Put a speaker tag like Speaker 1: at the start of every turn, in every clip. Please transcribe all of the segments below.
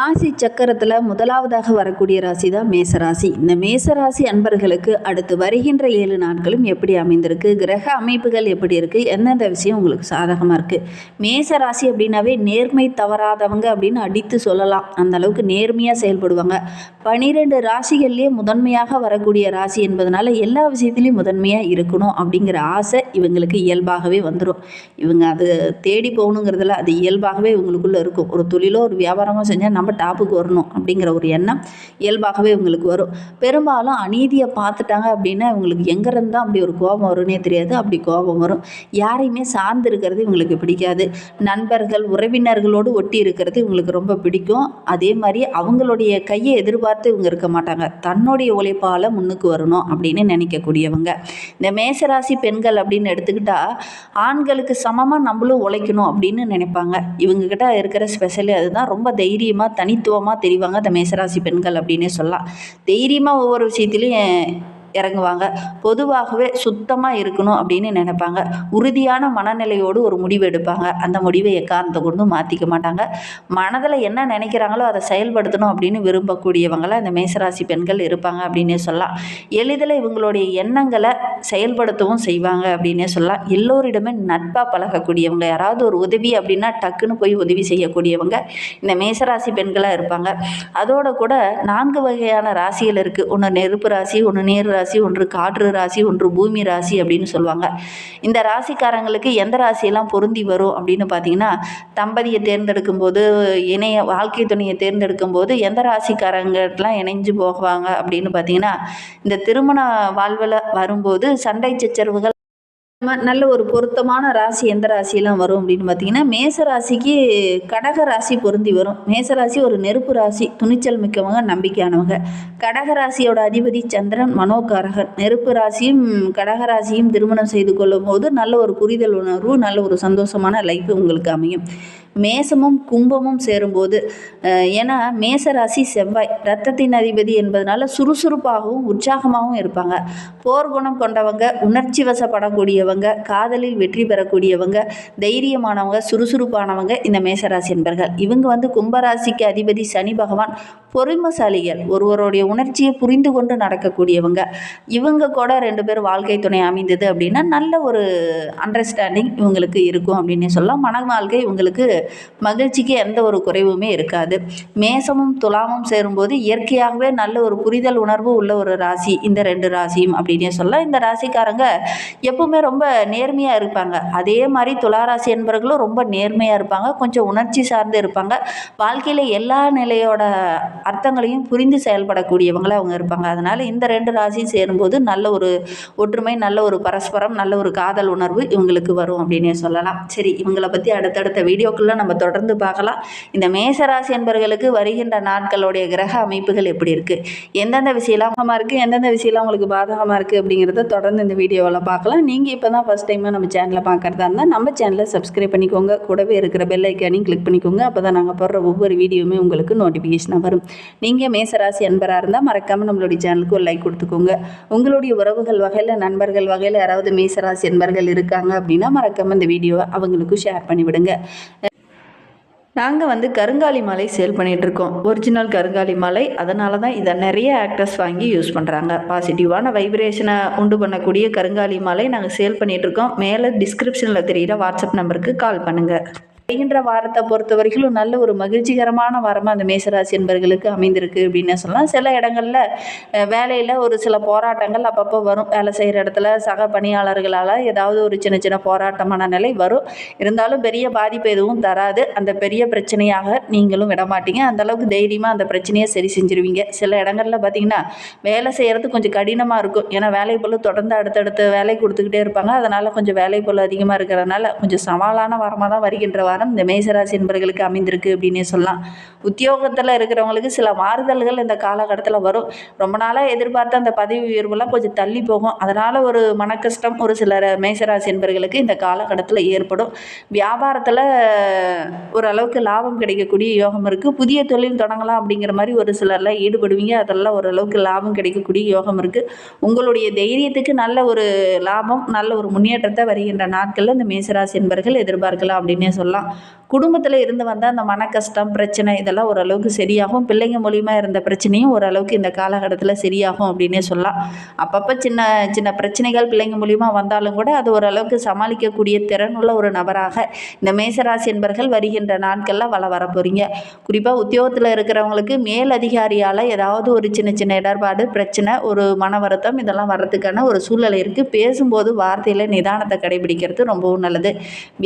Speaker 1: ராசி சக்கரத்தில் முதலாவதாக வரக்கூடிய ராசி தான் மேசராசி. இந்த மேசராசி அன்பர்களுக்கு அடுத்து வருகின்ற ஏழு நாட்களும் எப்படி அமைந்திருக்கு? கிரக அமைப்புகள் எப்படி இருக்குது எந்தெந்த விஷயம் உங்களுக்கு சாதகமாக இருக்குது மேசராசி அப்படின்னாவே நேர்மை தவறாதவங்க அப்படின்னு அடித்து சொல்லலாம். அந்த அளவுக்கு நேர்மையாக செயல்படுவாங்க. பனிரெண்டு ராசிகள்லேயே முதன்மையாக வரக்கூடிய ராசி என்பதனால எல்லா விஷயத்துலையும் முதன்மையாக இருக்கணும் அப்படிங்கிற ஆசை இவங்களுக்கு இயல்பாகவே வந்துடும் இவங்க அது தேடி போகணுங்கிறதுல அது இயல்பாகவே இவங்களுக்குள்ளே இருக்கும். ஒரு தொழிலோ ஒரு வியாபாரமோ செஞ்சால் நம்ம டாப்புக்கு வரணும் அப்படிங்கிற ஒரு எண்ணம் இயல்பாகவே இவங்களுக்கு வரும். பெரும்பாலும் அநீதியை பார்த்துட்டாங்க அப்படின்னா இவங்களுக்கு எங்கேருந்து தான் அப்படி ஒரு கோபம் வரும்னே தெரியாது. அப்படி கோபம் வரும். யாரையுமே சார்ந்து இருக்கிறது இவங்களுக்கு பிடிக்காது. நண்பர்கள் உறவினர்களோடு ஒட்டி இருக்கிறது இவங்களுக்கு ரொம்ப பிடிக்கும். அதே மாதிரி அவங்களுடைய கையை எதிர்பார்த்து இவங்க இருக்க மாட்டாங்க. தன்னுடைய உழைப்பால் முன்னுக்கு வரணும் அப்படின்னு நினைக்கக்கூடியவங்க. இந்த மேசராசி பெண்கள் அப்படின்னு எடுத்துக்கிட்டால் ஆண்களுக்கு சமமாக நம்மளும் உழைக்கணும் அப்படின்னு நினைப்பாங்க. இவங்கக்கிட்ட இருக்கிற ஸ்பெஷலி அதுதான் ரொம்ப தைரியமாக தனித்துவமாக தெரிவாங்க. அந்த மேசராசி பெண்கள் அப்படின்னே சொல்லலாம். தைரியமாக ஒவ்வொரு விஷயத்துலையும் இறங்குவாங்க. பொதுவாகவே சுத்தமாக இருக்கணும் அப்படின்னு நினைப்பாங்க. உறுதியான மனநிலையோடு ஒரு முடிவு எடுப்பாங்க. அந்த முடிவை எக்காரணத்தை கொண்டு மாற்றிக்க மாட்டாங்க. மனதில் என்ன நினைக்கிறாங்களோ அதை செயல்படுத்தணும் அப்படின்னு விரும்பக்கூடியவங்களாம் இந்த மேசராசி பெண்கள் இருப்பாங்க அப்படின்னே சொல்லலாம். எளிதில் இவங்களுடைய எண்ணங்களை செயல்படுத்தவும் செய்வாங்க அப்படின்னே சொல்லலாம். எல்லோரிடமே நட்பாக பழகக்கூடியவங்க யாராவது ஒரு உதவி அப்படின்னா டக்குன்னு போய் உதவி செய்யக்கூடியவங்க இந்த மேசராசி பெண்களாக இருப்பாங்க. அதோட கூட நான்கு வகையான ராசிகள் இருக்குது ஒன்று நெருப்பு ராசி ஒன்று நீர் ராசி ஒன்று காற்று ராசி ஒன்று பூமி ராசி அப்படின்னு சொல்லுவாங்க. இந்த ராசிக்காரங்களுக்கு எந்த ராசியெல்லாம் பொருந்தி வரும் அப்படின்னு பார்த்தீங்கன்னா தம்பதியை தேர்ந்தெடுக்கும் போது இணைய வாழ்க்கை துணையை தேர்ந்தெடுக்கும் போது எந்த ராசிக்காரங்கலாம் இணைஞ்சு போவாங்க அப்படின்னு பார்த்தீங்கன்னா இந்த திருமண வாழ்வில் வரும்போது சண்டை சச்சரவுகள் நல்ல ஒரு பொருத்தமான ராசி எந்த ராசியெல்லாம் வரும் அப்படின்னு பார்த்தீங்கன்னா மேச ராசிக்கு கடக ராசி பொருந்தி வரும். மேச ராசி ஒரு நெருப்பு ராசி துணிச்சல் மிக்கவங்க நம்பிக்கையானவங்க. கடக ராசியோட அதிபதி சந்திரன் மனோகாரகன். நெருப்பு ராசியும் கடக ராசியும் திருமணம் செய்து கொள்ளும் போது நல்ல ஒரு புரிதல் உணர்வு நல்ல ஒரு சந்தோஷமான லைஃப் உங்களுக்கு அமையும். மேசமும் கும்பமும் சேரும்போது ஏன்னா மேச ராசி செவ்வாய் ரத்தத்தின் அதிபதி என்பதனால சுறுசுறுப்பாகவும் உற்சாகமாகவும் இருப்பாங்க. போர்க்குணம் கொண்டவங்க உணர்ச்சி வசப்படக்கூடியவங்க காதலில் வெற்றி பெறக்கூடியவங்க தைரியமானவங்க சுறுசுறுப்பானவங்க இந்த மேசராசி என்பர்கள். இவங்க வந்து கும்பராசிக்கு அதிபதி சனி பகவான் பொறுமசாலிகள் ஒருவருடைய உணர்ச்சியை புரிந்து கொண்டு நடக்கக்கூடியவங்க. இவங்க கூட ரெண்டு பேரும் வாழ்க்கை துணை அமைந்தது அப்படின்னா நல்ல ஒரு அண்டர்ஸ்டாண்டிங் இவங்களுக்கு இருக்கும் அப்படின்னு சொல்லலாம். மன வாழ்க்கை இவங்களுக்கு மகிழ்ச்சிக்கு எந்த ஒரு குறைவுமே இருக்காது. மேசமும் துலாமும் சேரும்போது இயற்கையாகவே நல்ல ஒரு புரிதல் உணர்வு உள்ள ஒரு ராசி இந்த ரெண்டு ராசியும் அப்படின்னே சொல்லலாம். இந்த ராசிக்காரங்க எப்பவுமே ரொம்ப நேர்மையாக இருப்பாங்க. அதே மாதிரி துளாராசி என்பவர்களும் ரொம்ப நேர்மையாக இருப்பாங்க. கொஞ்சம் உணர்ச்சி சார்ந்து இருப்பாங்க. வாழ்க்கையில் எல்லா நிலையோட அர்த்தங்களையும் புரிந்து செயல்படக்கூடியவங்களாக அவங்க இருப்பாங்க. அதனால் இந்த ரெண்டு ராசியும் சேரும்போது நல்ல ஒரு ஒற்றுமை நல்ல ஒரு பரஸ்பரம் நல்ல ஒரு காதல் உணர்வு இவங்களுக்கு வரும் அப்படின்னே சொல்லலாம். சரி இவங்களை பற்றி அடுத்தடுத்த வீடியோக்கள் நம்ம தொடர்ந்து பார்க்கலாம். இந்த மேசராசி என்பவர்களுக்கு வருகின்ற நாட்களுடைய கிரக அமைப்புகள் எப்படி இருக்குது எந்தெந்த விஷயம்லாம் இருக்குது எந்தெந்த விஷயம்லாம் உங்களுக்கு பாதகமாக இருக்குது அப்படிங்கிறத தொடர்ந்து இந்த வீடியோவில் பார்க்கலாம். நீங்கள் இப்போ தான் ஃபஸ்ட் டைமாக நம்ம சேனலை பார்க்குறதா இருந்தால் நம்ம சேனலை சப்ஸ்கிரைப் பண்ணிக்கோங்க. கூடவே இருக்கிற பெல் ஐக்கானையும் கிளிக் பண்ணிக்கோங்க. அப்போ தான் நாங்கள் போடுற ஒவ்வொரு வீடியோவுமே உங்களுக்கு நோட்டிஃபிகேஷனாக வரும். நீங்கள் மேசராசி அன்பராக இருந்தால் மறக்காமல் நம்மளுடைய சேனலுக்கு ஒரு லைக் கொடுத்துக்கோங்க. உங்களுடைய உறவுகள் வகையில் நண்பர்கள் வகையில் யாராவது மேசராசி என்பர்கள் இருக்காங்க அப்படின்னா மறக்காமல் இந்த வீடியோவை அவங்களுக்கும் ஷேர் பண்ணிவிடுங்க. நாங்கள் வந்து கருங்காலி மாலை சேல் பண்ணிகிட்ருக்கோம் ஒரிஜினல் கருங்காலி மாலை. அதனால தான் இதை நிறைய ஆக்டர்ஸ் வாங்கி யூஸ் பண்ணுறாங்க பாசிட்டிவான வைப்ரேஷனை உண்டு பண்ணக்கூடிய கருங்காலி மாலை நாங்கள் சேல் பண்ணிகிட்ருக்கோம் மேலே டிஸ்கிரிப்ஷனில் தெரிகிற வாட்ஸ்அப் நம்பருக்கு கால் பண்ணுங்கள் வருகின்ற வாரத்தை பொறுத்த வரைக்கும் நல்ல ஒரு மகிழ்ச்சிகரமான வாரமாக அந்த மேசராசி என்பர்களுக்கு அமைந்திருக்கு அப்படின்னு சொல்லலாம். சில இடங்களில் வேலையில் ஒரு சில போராட்டங்கள் அப்பப்போ வரும். வேலை செய்கிற இடத்துல சக பணியாளர்களால் ஏதாவது ஒரு சின்ன சின்ன போராட்டமான நிலை வரும். இருந்தாலும் பெரிய பாதிப்பு எதுவும் தராது. அந்த பெரிய பிரச்சனையாக நீங்களும் விட மாட்டீங்க தைரியமாக அந்த பிரச்சனையை சரி செஞ்சுருவீங்க. சில இடங்களில் பார்த்தீங்கன்னா வேலை செய்கிறது கொஞ்சம் கடினமாக இருக்கும். ஏன்னா வேலை போல் தொடர்ந்து அடுத்தடுத்த வேலை கொடுத்துக்கிட்டே இருப்பாங்க. அதனால் கொஞ்சம் வேலை போல் அதிகமாக இருக்கிறதுனால கொஞ்சம் சவாலான வாரமாக தான் வருகின்ற வாரம் இந்த மேசராசி என்பர்களுக்கு அமைந்திருக்கு அப்படின்னே சொல்லலாம். உத்தியோகத்தில் இருக்கிறவங்களுக்கு சில மாறுதல்கள் இந்த காலகட்டத்தில் வரும். ரொம்ப நாளாக எதிர்பார்த்த அந்த பதவி உயர்வுலாம் கொஞ்சம் தள்ளி போகும். அதனால் ஒரு மனக்கஷ்டம் ஒரு சில மேசராசி என்பர்களுக்கு இந்த காலகட்டத்தில் ஏற்படும். வியாபாரத்தில் ஓரளவுக்கு லாபம் கிடைக்கக்கூடிய யோகம் இருக்குது புதிய தொழில் தொடங்கலாம் அப்படிங்கிற மாதிரி ஒரு சிலர்லாம் ஈடுபடுவீங்க. அதெல்லாம் ஓரளவுக்கு லாபம் கிடைக்கக்கூடிய யோகம் இருக்குது உங்களுடைய தைரியத்துக்கு நல்ல ஒரு லாபம் நல்ல ஒரு முன்னேற்றத்தை வருகின்ற நாட்களில் இந்த மேசராசி என்பர்கள் எதிர்பார்க்கலாம் அப்படின்னே சொல்லலாம். குடும்பத்தில் இருந்து வந்த அந்த மன கஷ்டம் பிரச்சனை இதெல்லாம் ஓரளவுக்கு சரியாகும். பிள்ளைங்க மூலிமா இருந்த பிரச்சனையும் ஓரளவுக்கு இந்த காலகட்டத்தில் சரியாகும் அப்படின்னே சொல்லலாம். அப்பப்போ சின்ன சின்ன பிரச்சனைகள் பிள்ளைங்க மூலிமா வந்தாலும் கூட அது ஓரளவுக்கு சமாளிக்கக்கூடிய திறனுள்ள ஒரு நபராக இந்த மேசராசி என்பர்கள் வருகின்ற நாட்களில் வள வர போகிறீங்க குறிப்பாக உத்தியோகத்தில் இருக்கிறவங்களுக்கு மேல் அதிகாரியால் ஏதாவது ஒரு சின்ன சின்ன இடர்பாடு பிரச்சனை ஒரு மன வருத்தம் இதெல்லாம் வர்றதுக்கான ஒரு சூழ்நிலை இருக்குது பேசும்போது வார்த்தையில் நிதானத்தை கடைபிடிக்கிறது ரொம்பவும் நல்லது.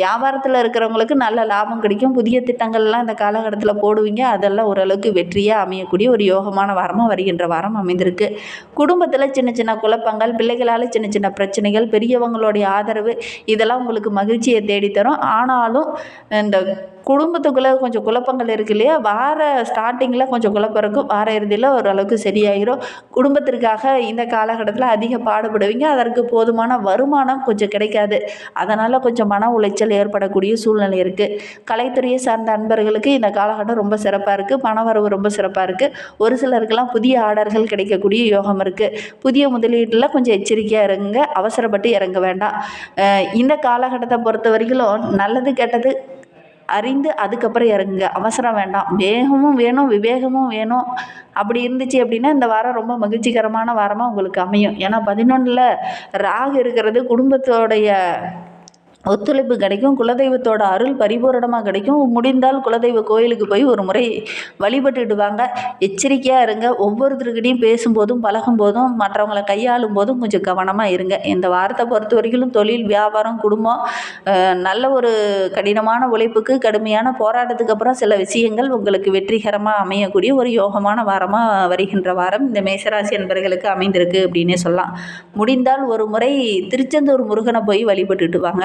Speaker 1: வியாபாரத்தில் இருக்கிறவங்களுக்கு நல்ல லாபம் கிடைக்கும். புதிய திட்டங்கள்லாம் இந்த காலகட்டத்தில் போடுவீங்க. அதெல்லாம் ஓரளவுக்கு வெற்றியாக அமையக்கூடிய ஒரு யோகமான வாரமாக வருகின்ற வாரம் அமைந்திருக்கு. குடும்பத்தில் சின்ன சின்ன குழப்பங்கள் பிள்ளைகளால் சின்ன சின்ன பிரச்சனைகள் பெரியவங்களுடைய ஆதரவு இதெல்லாம் உங்களுக்கு மகிழ்ச்சியை தேடித்தரும். ஆனாலும் இந்த குடும்பத்துக்குள்ளே கொஞ்சம் குழப்பங்கள் இருக்கு இல்லையா? வார ஸ்டார்டிங்கில் கொஞ்சம் குழப்பம் இருக்கும் வார இறுதியில் ஓரளவுக்கு சரியாயிரும். குடும்பத்திற்காக இந்த காலகட்டத்தில் அதிக பாடுபடுவீங்க. அதற்கு போதுமான வருமானம் கொஞ்சம் கிடைக்காது. அதனால் கொஞ்சம் மன உளைச்சல் ஏற்படக்கூடிய சூழ்நிலை இருக்குது கலைத்துறையை சார்ந்த அன்பர்களுக்கு இந்த காலகட்டம் ரொம்ப சிறப்பாக இருக்குது பணவரவு ரொம்ப சிறப்பாக இருக்குது ஒரு சிலருக்கெல்லாம் புதிய ஆர்டர்கள் கிடைக்கக்கூடிய யோகம் இருக்குது புதிய முதலீட்டில் கொஞ்சம் எச்சரிக்கையாக இருங்க. அவசரப்பட்டு இறங்க வேண்டாம். இந்த காலகட்டத்தை பொறுத்த வரைக்கும் நல்லது கெட்டது அறிந்து அதுக்கப்புறம் இறங்குங்க. அவசரம் வேண்டாம். வேகமும் வேணும் விவேகமும் வேணும். அப்படி இருந்துச்சு அப்படின்னா இந்த வாரம் ரொம்ப மகிழ்ச்சிகரமான வாரமாக உங்களுக்கு அமையும். ஏன்னா பதினொன்றில் ராகு இருக்கிறது குடும்பத்தோடைய ஒத்துழைப்பு கிடைக்கும் குலதெய்வத்தோட அருள் பரிபூரணமாக கிடைக்கும். முடிந்தால் குலதெய்வ கோயிலுக்கு போய் ஒரு முறை வழிபட்டுட்டு வாங்க எச்சரிக்கையாக இருங்க. ஒவ்வொருத்தருக்கிட்டையும் பேசும்போதும் பழகும் போதும் மற்றவங்களை கையாளும் போதும் கொஞ்சம் கவனமாக இருங்க. இந்த வாரத்தை பொறுத்த வரைக்கும் தொழில் வியாபாரம் குடும்பம் நல்ல ஒரு கடினமான உழைப்புக்கு கடுமையான போராட்டத்துக்கு அப்புறம் சில விஷயங்கள் உங்களுக்கு வெற்றிகரமாக அமையக்கூடிய ஒரு யோகமான வாரமாக வருகின்ற வாரம் இந்த மேசராசி என்பர்களுக்கு அமைந்திருக்கு அப்படின்னே சொல்லலாம். முடிந்தால் ஒரு முறை திருச்செந்தூர் முருகனை போய் வழிபட்டுட்டு வாங்க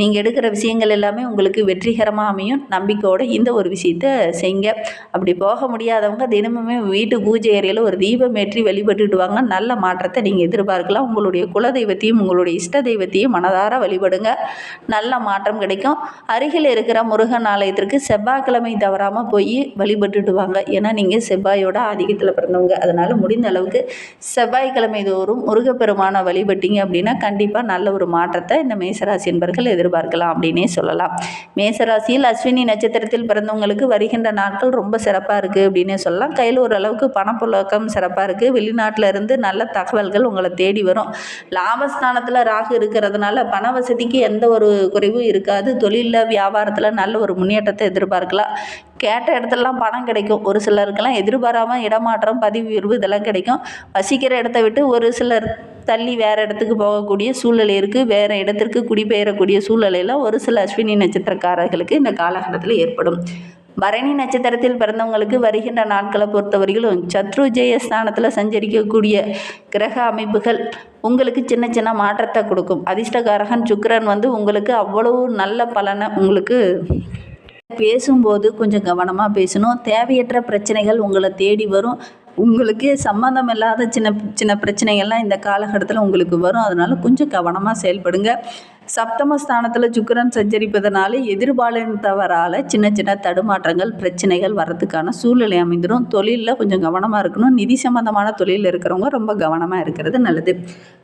Speaker 1: நீங்கள் எடுக்கிற விஷயங்கள் எல்லாமே உங்களுக்கு வெற்றிகரமாக அமையும். நம்பிக்கையோடு இந்த ஒரு விஷயத்த செய்ங்க. அப்படி போக முடியாதவங்க தினமுமே வீட்டு பூஜை அறையில் ஒரு தீபம் ஏற்றி வழிபட்டுட்டு வாங்க. நல்ல மாற்றத்தை நீங்கள் எதிர்பார்க்கலாம். உங்களுடைய குலதெய்வத்தையும் உங்களுடைய இஷ்ட தெய்வத்தையும் மனதார வழிபடுங்க. நல்ல மாற்றம் கிடைக்கும். அருகில் இருக்கிற முருகன் ஆலயத்திற்கு செவ்வாய்க்கிழமை தவறாமல் போய் வழிபட்டுட்டு வாங்க. ஏன்னா நீங்கள் செவ்வாயோட ஆதிக்கத்தில் பிறந்தவங்க. அதனால் முடிந்த அளவுக்கு செவ்வாய்க்கிழமை தோறும் முருகப்பெருமானை வழிபட்டீங்க அப்படின்னா கண்டிப்பாக நல்ல ஒரு மாற்றத்தை இந்த மேசராசி என்பர்கள் எதிர்பார்க்கலாம் அப்படின்னே சொல்லலாம். மேசராசியில் அஸ்வினி நட்சத்திரத்தில் பிறந்தவங்களுக்கு வருகின்ற நாட்கள் ரொம்ப சிறப்பாக இருக்குது அப்படின்னே சொல்லலாம். கையில் ஓரளவுக்கு பணப்புழக்கம் சிறப்பாக இருக்குது வெளிநாட்டில் இருந்து நல்ல தகவல்கள் உங்களை தேடி வரும். லாபஸ்தானத்தில் ராகு இருக்கிறதுனால பண வசதிக்கு எந்த ஒரு குறைவும் இருக்காது. தொழிலில் வியாபாரத்தில் நல்ல ஒரு முன்னேற்றத்தை எதிர்பார்க்கலாம். கேட்ட இடத்துலலாம் பணம் கிடைக்கும். ஒரு சிலருக்கெல்லாம் எதிர்பாராமல் இடமாற்றம் பதிவு உயர்வு இதெல்லாம் கிடைக்கும். வசிக்கிற இடத்த விட்டு ஒரு சிலர் தள்ளி வேறு இடத்துக்கு போகக்கூடிய சூழ்நிலை இருக்குது வேறு இடத்திற்கு குடிபெயரக்கூடிய சூழ்நிலையெல்லாம் ஒரு சில அஸ்வினி நட்சத்திரக்காரர்களுக்கு இந்த காலகட்டத்தில் ஏற்படும். பரணி நட்சத்திரத்தில் பிறந்தவங்களுக்கு வருகின்ற நாட்களை பொறுத்தவரையிலும் சத்ரு ஜெயஸ்தானத்தில் சஞ்சரிக்கக்கூடிய கிரக அமைப்புகள் உங்களுக்கு சின்ன சின்ன மாற்றத்தை கொடுக்கும். அதிர்ஷ்டகாரகன் சுக்கரன் வந்து உங்களுக்கு அவ்வளவு நல்ல பலனை உங்களுக்கு பேசும்போது கொஞ்சம் கவனமாக பேசணும். தேவையற்ற பிரச்சனைகள் உங்களை தேடி வரும். உங்களுக்கு சம்மந்தம் இல்லாத சின்ன சின்ன பிரச்சனைகள்லாம் இந்த காலகட்டத்தில் உங்களுக்கு வரும். அதனால கொஞ்சம் கவனமாக செயல்படுங்க. சப்தமஸ்தானத்தில் சுக்கரன் சஞ்சரிப்பதனால எதிர்பாலினத்தவரால் சின்ன சின்ன தடுமாற்றங்கள் பிரச்சனைகள் வர்றதுக்கான சூழ்நிலை அமைந்துடும் தொழிலில் கொஞ்சம் கவனமாக இருக்கணும். நிதி சம்பந்தமான தொழிலில் இருக்கிறவங்க ரொம்ப கவனமாக இருக்கிறது நல்லது.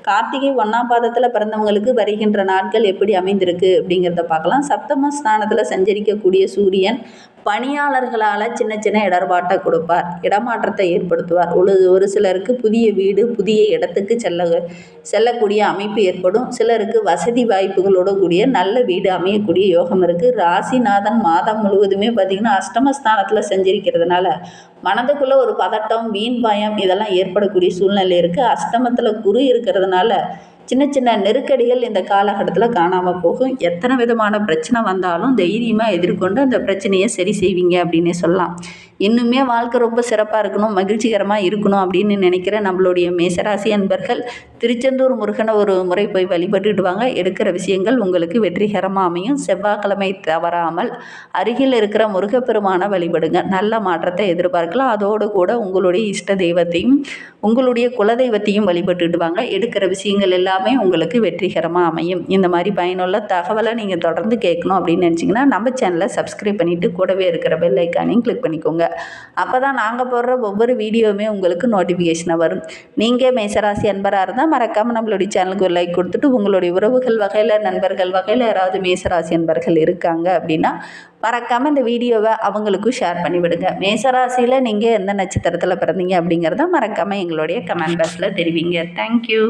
Speaker 1: கார்த்திகை ஒன்றாம் பாதத்தில் பிறந்தவங்களுக்கு வருகின்ற நாட்கள் எப்படி அமைந்திருக்கு அப்படிங்கிறத பார்க்கலாம். சப்தமஸ்தானத்தில் சஞ்சரிக்கக்கூடிய சூரியன் பணியாளர்களால் சின்ன சின்ன இடர்பாட்டை கொடுப்பார். இடமாற்றத்தை ஏற்படுத்துவார். ஒரு ஒரு சிலருக்கு புதிய வீடு புதிய இடத்துக்கு செல்ல செல்லக்கூடிய அமைப்பு ஏற்படும். சிலருக்கு வசதி வாய்ப்புகளோட கூடிய நல்ல வீடு அமையக்கூடிய யோகம் இருக்குது ராசிநாதன் மாதம் முழுவதுமே பார்த்திங்கன்னா அஷ்டமஸ்தானத்தில் செஞ்சிருக்கிறதுனால மனதுக்குள்ளே ஒரு பதட்டம் வீண் பயம் இதெல்லாம் ஏற்படக்கூடிய சூழ்நிலை இருக்குது அஷ்டமத்தில் குரு இருக்கிறதுனால சின்ன சின்ன நெருக்கடிகள் இந்த காலகட்டத்தில் காணாமல் போகும். எத்தனை விதமான பிரச்சனை வந்தாலும் தைரியமாக எதிர்கொண்டு அந்த பிரச்சனையை சரி செய்வீங்க அப்படின்னே சொல்லலாம். இன்னுமே வாழ்க்கை ரொம்ப சிறப்பாக இருக்கணும் மகிழ்ச்சிகரமாக இருக்கணும் அப்படின்னு நினைக்கிற நம்மளுடைய மேசராசி அன்பர்கள் திருச்செந்தூர் முருகனை ஒரு முறை போய் வழிபட்டுட்டு வாங்க. எடுக்கிற விஷயங்கள் உங்களுக்கு வெற்றிகரமாக அமையும். செவ்வாய்க்கிழமை தவறாமல் அருகில் இருக்கிற முருகப்பெருமானை வழிபடுங்க. நல்ல மாற்றத்தை எதிர்பார்க்கலாம். அதோடு கூட உங்களுடைய இஷ்ட தெய்வத்தையும் உங்களுடைய குலதெய்வத்தையும் வழிபட்டுட்டு வாங்க. எடுக்கிற விஷயங்கள் எல்லாம் எல்லாமே உங்களுக்கு வெற்றிகரமாக அமையும். இந்த மாதிரி பயனுள்ள தகவலை நீங்கள் தொடர்ந்து கேட்கணும் அப்படின்னு நினச்சிங்கன்னா நம்ம சேனலை சப்ஸ்கிரைப் பண்ணிவிட்டு கூடவே இருக்கிற பெல் ஐக்கானையும் கிளிக் பண்ணிக்கோங்க. அப்போ தான் நாங்கள் போடுற ஒவ்வொரு வீடியோவுமே உங்களுக்கு நோட்டிஃபிகேஷனாக வரும். நீங்கள் மேசராசி அன்பராக இருந்தால் மறக்காமல் நம்மளுடைய சேனலுக்கு ஒரு லைக் கொடுத்துட்டு உங்களுடைய உறவுகள் வகையில் நண்பர்கள் வகையில் யாராவது மேசராசி அன்பர்கள் இருக்காங்க அப்படின்னா மறக்காமல் இந்த வீடியோவை அவங்களுக்கும் ஷேர் பண்ணிவிடுங்க மேசராசியில் நீங்கள் எந்த நட்சத்திரத்தில் பிறந்தீங்க அப்படிங்கிறத மறக்காமல் எங்களுடைய கமெண்ட் பாக்ஸில் தெரிவிங்க. தேங்க்யூ